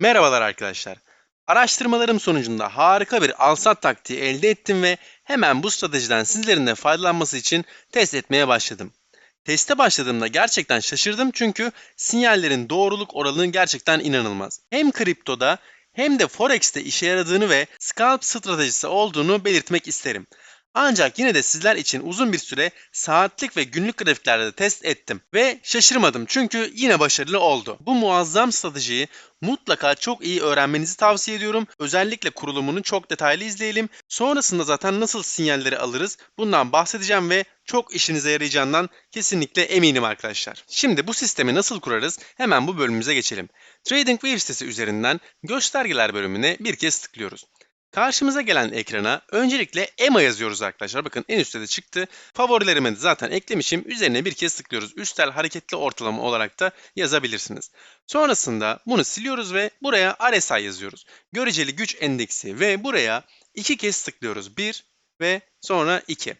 Merhabalar arkadaşlar. Araştırmalarım sonucunda harika bir alsat taktiği elde ettim ve hemen bu stratejiden sizlerin de faydalanması için test etmeye başladım. Teste başladığımda gerçekten şaşırdım çünkü sinyallerin doğruluk oranı gerçekten inanılmaz. Hem kriptoda hem de Forex'te işe yaradığını ve scalp stratejisi olduğunu belirtmek isterim. Ancak yine de sizler için uzun bir süre saatlik ve günlük grafiklerde de test ettim ve şaşırmadım çünkü yine başarılı oldu. Bu muazzam stratejiyi mutlaka çok iyi öğrenmenizi tavsiye ediyorum. Özellikle kurulumunu çok detaylı izleyelim. Sonrasında zaten nasıl sinyalleri alırız bundan bahsedeceğim ve çok işinize yarayacağından kesinlikle eminim arkadaşlar. Şimdi bu sistemi nasıl kurarız? Hemen bu bölümümüze geçelim. TradingView sitesi üzerinden göstergeler bölümüne bir kez tıklıyoruz. Karşımıza gelen ekrana öncelikle EMA yazıyoruz arkadaşlar. Bakın en üstte de çıktı. Favorilerime de zaten eklemişim. Üzerine bir kez tıklıyoruz. Üstel hareketli ortalama olarak da yazabilirsiniz. Sonrasında bunu siliyoruz ve buraya RSI yazıyoruz. Göreceli güç endeksi ve buraya iki kez tıklıyoruz. Bir ve sonra iki.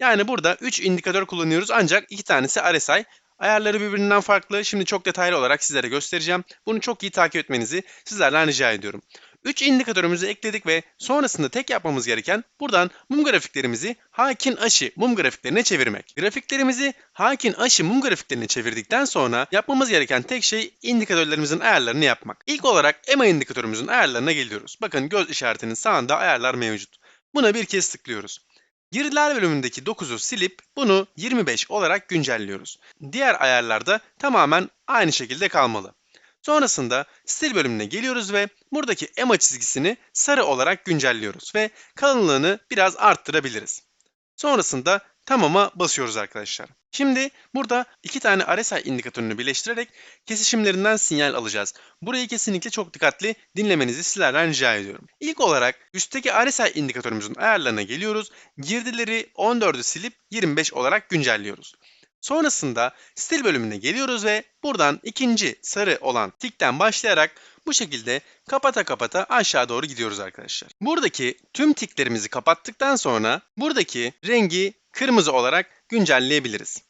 Yani burada 3 indikatör kullanıyoruz ancak iki tanesi RSI. Ayarları birbirinden farklı. Şimdi çok detaylı olarak sizlere göstereceğim. Bunu çok iyi takip etmenizi sizlerden rica ediyorum. 3 indikatörümüzü ekledik ve sonrasında tek yapmamız gereken buradan mum grafiklerimizi Hakin Aşı mum grafiklerine çevirmek. Grafiklerimizi Hakin Aşı mum grafiklerine çevirdikten sonra yapmamız gereken tek şey indikatörlerimizin ayarlarını yapmak. İlk olarak EMA indikatörümüzün ayarlarına geliyoruz. Bakın göz işaretinin sağında ayarlar mevcut. Buna bir kez tıklıyoruz. Girdiler bölümündeki 9'u silip bunu 25 olarak güncelliyoruz. Diğer ayarlarda tamamen aynı şekilde kalmalı. Sonrasında stil bölümüne geliyoruz ve buradaki EMA çizgisini sarı olarak güncelliyoruz ve kalınlığını biraz arttırabiliriz. Sonrasında tamama basıyoruz arkadaşlar. Şimdi burada iki tane RSI indikatörünü birleştirerek kesişimlerinden sinyal alacağız. Burayı kesinlikle çok dikkatli dinlemenizi sizlerden rica ediyorum. İlk olarak üstteki RSI indikatörümüzün ayarlarına geliyoruz. Girdileri 14'ü silip 25 olarak güncelliyoruz. Sonrasında stil bölümüne geliyoruz ve buradan ikinci sarı olan tikten başlayarak bu şekilde kapata kapata aşağı doğru gidiyoruz arkadaşlar. Buradaki tüm tiklerimizi kapattıktan sonra buradaki rengi kırmızı olarak güncelleyebiliriz.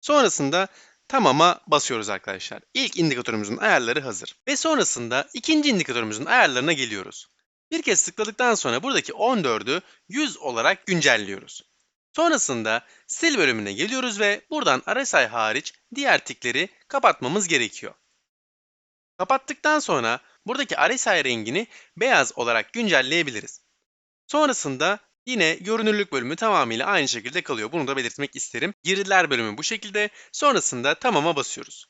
Sonrasında tamama basıyoruz arkadaşlar. İlk indikatörümüzün ayarları hazır. Ve sonrasında ikinci indikatörümüzün ayarlarına geliyoruz. Bir kez tıkladıktan sonra buradaki 14'ü 100 olarak güncelliyoruz. Sonrasında sil bölümüne geliyoruz ve buradan RSI hariç diğer tikleri kapatmamız gerekiyor. Kapattıktan sonra buradaki RSI rengini beyaz olarak güncelleyebiliriz. Sonrasında yine görünürlük bölümü tamamıyla aynı şekilde kalıyor. Bunu da belirtmek isterim. Girdiler bölümü bu şekilde. Sonrasında tamama basıyoruz.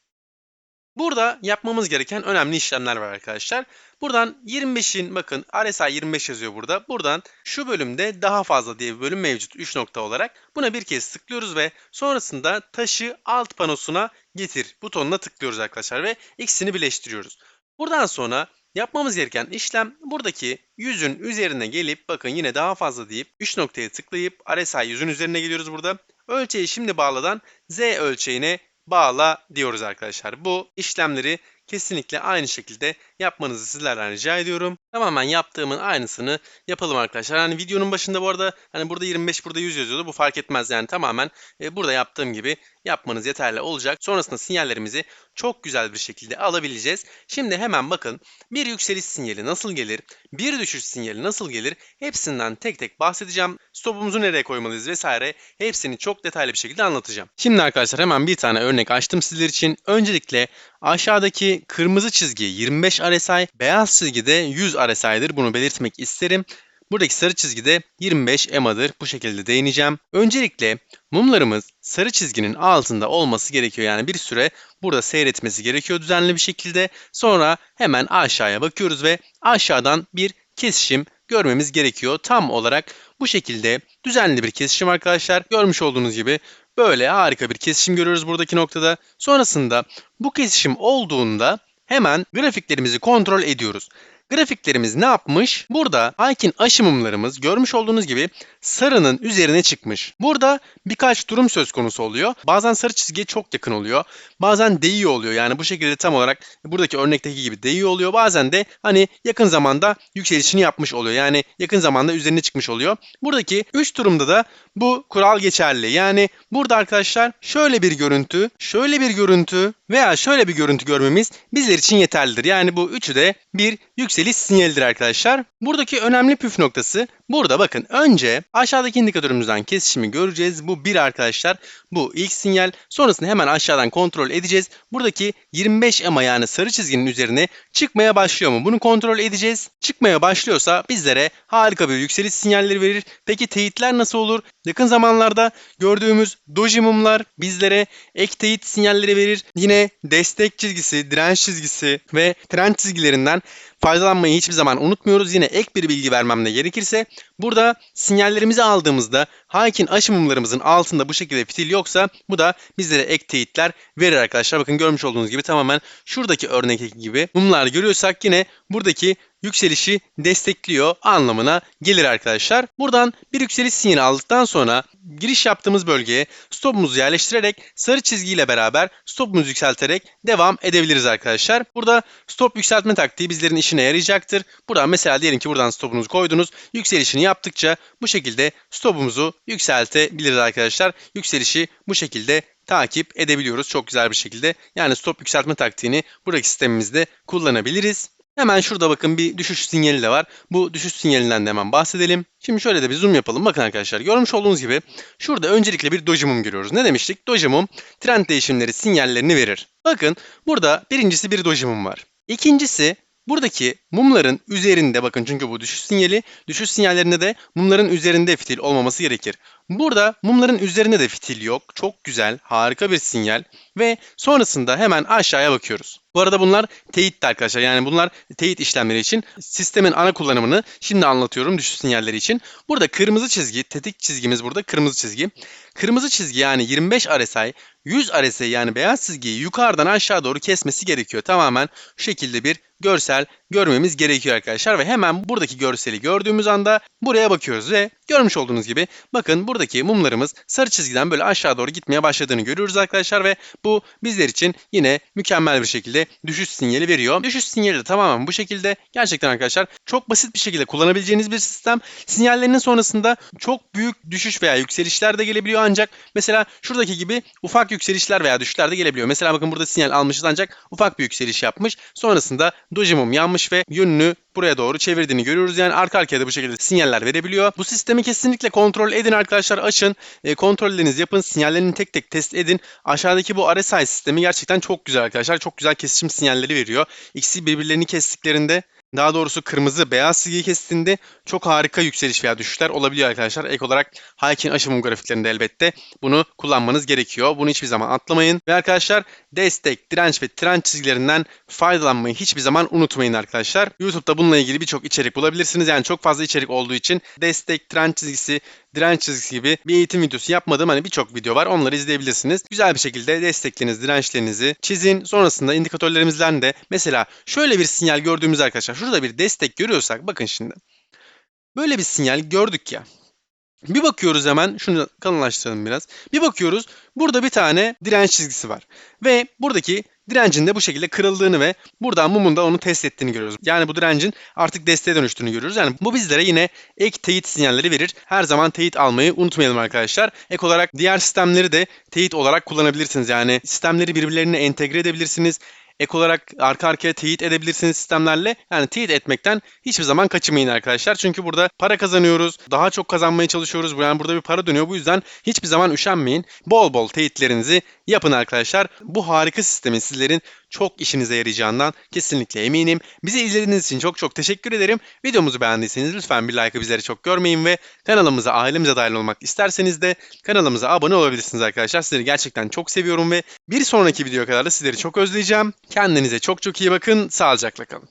Burada yapmamız gereken önemli işlemler var arkadaşlar. Buradan 25'in bakın RSI 25 yazıyor burada. Buradan şu bölümde daha fazla diye bir bölüm mevcut 3 nokta olarak. Buna bir kez tıklıyoruz ve sonrasında taşı alt panosuna getir butonuna tıklıyoruz arkadaşlar ve ikisini birleştiriyoruz. Buradan sonra yapmamız gereken işlem buradaki yüzün üzerine gelip bakın yine daha fazla deyip 3 noktaya tıklayıp RSI yüzün üzerine geliyoruz burada. Ölçeği şimdi bağladan Z ölçeğine bağla diyoruz arkadaşlar. Bu işlemleri kesinlikle aynı şekilde yapmanızı sizlerden rica ediyorum. Tamamen yaptığımın aynısını yapalım arkadaşlar. Hani videonun başında bu arada hani burada 25 burada 100 yazıyordu. Bu fark etmez yani tamamen e, burada yaptığım gibi yapmanız yeterli olacak. Sonrasında sinyallerimizi çok güzel bir şekilde alabileceğiz. Şimdi hemen bakın bir yükseliş sinyali nasıl gelir, bir düşüş sinyali nasıl gelir hepsinden tek tek bahsedeceğim. Stopumuzu nereye koymalıyız vesaire hepsini çok detaylı bir şekilde anlatacağım. Şimdi arkadaşlar hemen bir tane örnek açtım sizler için. Öncelikle aşağıdaki kırmızı çizgi 25 RSI, beyaz çizgi de 100 RSI'dir. Bunu belirtmek isterim. Buradaki sarı çizgi de 25 EMA'dır. Bu şekilde değineceğim. Öncelikle mumlarımız sarı çizginin altında olması gerekiyor. Yani bir süre burada seyretmesi gerekiyor düzenli bir şekilde. Sonra hemen aşağıya bakıyoruz ve aşağıdan bir kesişim görmemiz gerekiyor. Tam olarak bu şekilde düzenli bir kesişim arkadaşlar. Görmüş olduğunuz gibi böyle harika bir kesişim görüyoruz buradaki noktada. Sonrasında bu kesişim olduğunda hemen grafiklerimizi kontrol ediyoruz. Grafiklerimiz ne yapmış? Burada Aykin aşımımlarımız görmüş olduğunuz gibi sarının üzerine çıkmış. Burada birkaç durum söz konusu oluyor. Bazen sarı çizgiye çok yakın oluyor. Bazen değiyor oluyor. Yani bu şekilde tam olarak buradaki örnekteki gibi değiyor oluyor. Bazen de hani yakın zamanda yükselişini yapmış oluyor. Yani yakın zamanda üzerine çıkmış oluyor. Buradaki 3 durumda da bu kural geçerli. Yani burada arkadaşlar şöyle bir görüntü, şöyle bir görüntü veya şöyle bir görüntü görmemiz bizler için yeterlidir. Yani bu üçü de bir yükseliş sinyalidir arkadaşlar. Buradaki önemli püf noktası burada bakın önce aşağıdaki indikatörümüzden kesişimi göreceğiz. Bu bir arkadaşlar. Bu ilk sinyal. Sonrasında hemen aşağıdan kontrol edeceğiz. Buradaki 25 EMA yani sarı çizginin üzerine çıkmaya başlıyor mu? Bunu kontrol edeceğiz. Çıkmaya başlıyorsa bizlere harika bir yükseliş sinyalleri verir. Peki teyitler nasıl olur? Yakın zamanlarda gördüğümüz doji mumlar bizlere ek teyit sinyalleri verir. Yine destek çizgisi, direnç çizgisi ve trend çizgilerinden faydalanmayı hiçbir zaman unutmuyoruz. Yine ek bir bilgi vermem de gerekirse burada sinyallerimizi aldığımızda Haykin aşı mumlarımızın altında bu şekilde fitil yoksa bu da bizlere ek teyitler verir arkadaşlar. Bakın görmüş olduğunuz gibi tamamen şuradaki örnekteki gibi mumlar görüyorsak yine buradaki yükselişi destekliyor anlamına gelir arkadaşlar. Buradan bir yükseliş sinyali aldıktan sonra giriş yaptığımız bölgeye stopumuzu yerleştirerek sarı çizgiyle beraber stopumuzu yükselterek devam edebiliriz arkadaşlar. Burada stop yükseltme taktiği bizlerin işine yarayacaktır. Buradan mesela diyelim ki buradan stopunuzu koydunuz. Yükselişini yaptıkça bu şekilde stopumuzu yükseltebiliriz arkadaşlar. Yükselişi bu şekilde takip edebiliyoruz çok güzel bir şekilde. Yani stop yükseltme taktiğini buradaki sistemimizde kullanabiliriz. Hemen şurada bakın bir düşüş sinyali de var. Bu düşüş sinyalinden de hemen bahsedelim. Şimdi şöyle de bir zoom yapalım. Bakın arkadaşlar görmüş olduğunuz gibi şurada öncelikle bir doji mum görüyoruz. Ne demiştik? Doji mum trend değişimleri sinyallerini verir. Bakın burada birincisi bir doji mum var. İkincisi buradaki mumların üzerinde bakın çünkü bu düşüş sinyali. Düşüş sinyallerinde de mumların üzerinde fitil olmaması gerekir. Burada mumların üzerinde de fitil yok. Çok güzel, harika bir sinyal. Ve sonrasında hemen aşağıya bakıyoruz. Bu arada bunlar teyit arkadaşlar. Yani bunlar teyit işlemleri için sistemin ana kullanımını şimdi anlatıyorum düşüş sinyalleri için. Burada kırmızı çizgi, tetik çizgimiz burada kırmızı çizgi. Kırmızı çizgi yani 25 RSI, 100 RSI yani beyaz çizgiyi yukarıdan aşağı doğru kesmesi gerekiyor. Tamamen şu şekilde bir görsel görmemiz gerekiyor arkadaşlar ve hemen buradaki görseli gördüğümüz anda buraya bakıyoruz ve görmüş olduğunuz gibi bakın buradaki mumlarımız sarı çizgiden böyle aşağı doğru gitmeye başladığını görüyoruz arkadaşlar ve bu bizler için yine mükemmel bir şekilde düşüş sinyali veriyor. Düşüş sinyali de tamamen bu şekilde gerçekten arkadaşlar çok basit bir şekilde kullanabileceğiniz bir sistem. Sinyallerinin sonrasında çok büyük düşüş veya yükselişler de gelebiliyor ancak mesela şuradaki gibi ufak yükselişler veya düşüşler de gelebiliyor. Mesela bakın burada sinyal almışız ancak ufak bir yükseliş yapmış. Sonrasında doji mum yanmış ve yönünü buraya doğru çevirdiğini görüyoruz. Yani arka arkaya da bu şekilde sinyaller verebiliyor. Bu sistemi kesinlikle kontrol edin arkadaşlar. Açın, e, kontrollerinizi yapın, sinyallerini tek tek test edin. Aşağıdaki bu RSI sistemi gerçekten çok güzel arkadaşlar. Çok güzel kesişim sinyalleri veriyor. İkisi birbirlerini kestiklerinde daha doğrusu kırmızı beyaz çizgiyi kestiğinde çok harika yükseliş veya düşüşler olabiliyor arkadaşlar. Ek olarak Haykin aşımım grafiklerinde elbette bunu kullanmanız gerekiyor. Bunu hiçbir zaman atlamayın. Ve arkadaşlar destek, direnç ve trend çizgilerinden faydalanmayı hiçbir zaman unutmayın arkadaşlar. YouTube'da bununla ilgili birçok içerik bulabilirsiniz. Yani çok fazla içerik olduğu için destek, trend çizgisi, direnç çizgisi gibi bir eğitim videosu yapmadığım hani birçok video var. Onları izleyebilirsiniz. Güzel bir şekilde desteklerinizi, dirençlerinizi çizin. Sonrasında indikatörlerimizden de mesela şöyle bir sinyal gördüğümüz arkadaşlar şurada bir destek görüyorsak bakın şimdi. Böyle bir sinyal gördük ya. Bir bakıyoruz hemen şunu kalınlaştıralım biraz. Bir bakıyoruz burada bir tane direnç çizgisi var. Ve buradaki direncin de bu şekilde kırıldığını ve buradan mumun da onu test ettiğini görüyoruz. Yani bu direncin artık desteğe dönüştüğünü görüyoruz. Yani bu bizlere yine ek teyit sinyalleri verir. Her zaman teyit almayı unutmayalım arkadaşlar. Ek olarak diğer sistemleri de teyit olarak kullanabilirsiniz. Yani sistemleri birbirlerine entegre edebilirsiniz ek olarak arka arkaya teyit edebilirsiniz sistemlerle. Yani teyit etmekten hiçbir zaman kaçınmayın arkadaşlar. Çünkü burada para kazanıyoruz. Daha çok kazanmaya çalışıyoruz. Yani burada bir para dönüyor. Bu yüzden hiçbir zaman üşenmeyin. Bol bol teyitlerinizi yapın arkadaşlar. Bu harika sistemin sizlerin çok işinize yarayacağından kesinlikle eminim. Bizi izlediğiniz için çok çok teşekkür ederim. Videomuzu beğendiyseniz lütfen bir like'ı bizleri çok görmeyin ve kanalımıza, ailemize dahil olmak isterseniz de kanalımıza abone olabilirsiniz arkadaşlar. Sizleri gerçekten çok seviyorum ve bir sonraki videoya kadar da sizleri çok özleyeceğim. Kendinize çok çok iyi bakın. Sağlıcakla kalın.